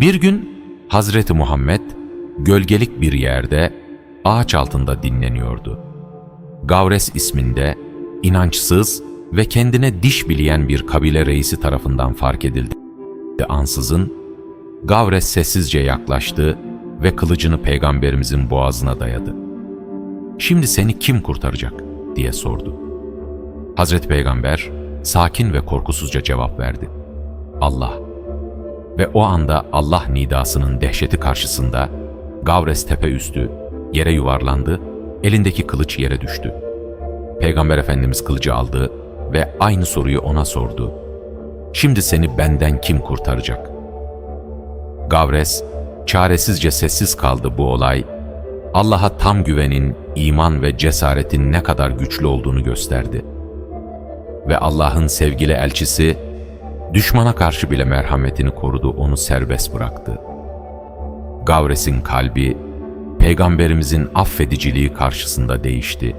Bir gün Hazreti Muhammed gölgelik bir yerde ağaç altında dinleniyordu. Gavres isminde inançsız ve kendine diş bileyen bir kabile reisi tarafından fark edildi. Ansızın Gavres sessizce yaklaştı ve kılıcını peygamberimizin boğazına dayadı. Şimdi seni kim kurtaracak diye sordu. Hazreti Peygamber sakin ve korkusuzca cevap verdi. Allah. Ve o anda Allah nidasının dehşeti karşısında Gavres tepe üstü yere yuvarlandı, elindeki kılıç yere düştü. Peygamber Efendimiz kılıcı aldı ve aynı soruyu ona sordu. Şimdi seni benden kim kurtaracak? Gavres çaresizce sessiz kaldı bu olay. Allah'a tam güvenin, iman ve cesaretin ne kadar güçlü olduğunu gösterdi. Ve Allah'ın sevgili elçisi, düşmana karşı bile merhametini korudu, onu serbest bıraktı. Gavres'in kalbi, Peygamberimizin affediciliği karşısında değişti.